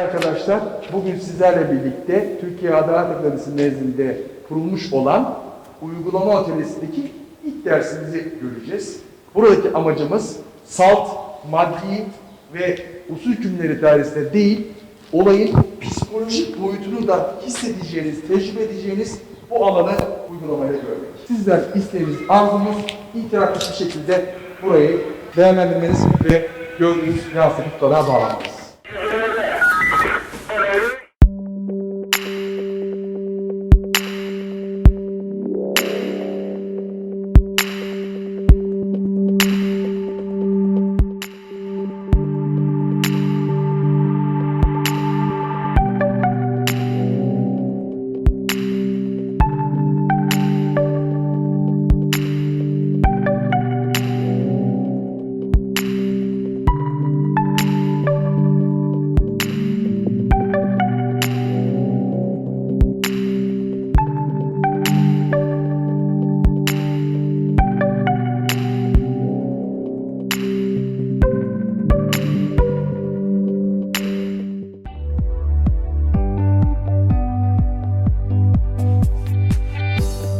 arkadaşlar bugün sizlerle birlikte Türkiye Adalet Akademisi nezdinde kurulmuş olan uygulama atölyesindeki ilk dersimizi göreceğiz. Buradaki amacımız salt, maddi ve usul hükümleri dairesinde değil, olayın psikolojik boyutunu da hissedeceğiniz, tecrübe edeceğiniz bu alanı uygulamaya görmek. Sizden isteğiniz, arzumuz interaktif bir şekilde burayı değerlendirmeniz ve gördüğünüz yansıtıp tutarına.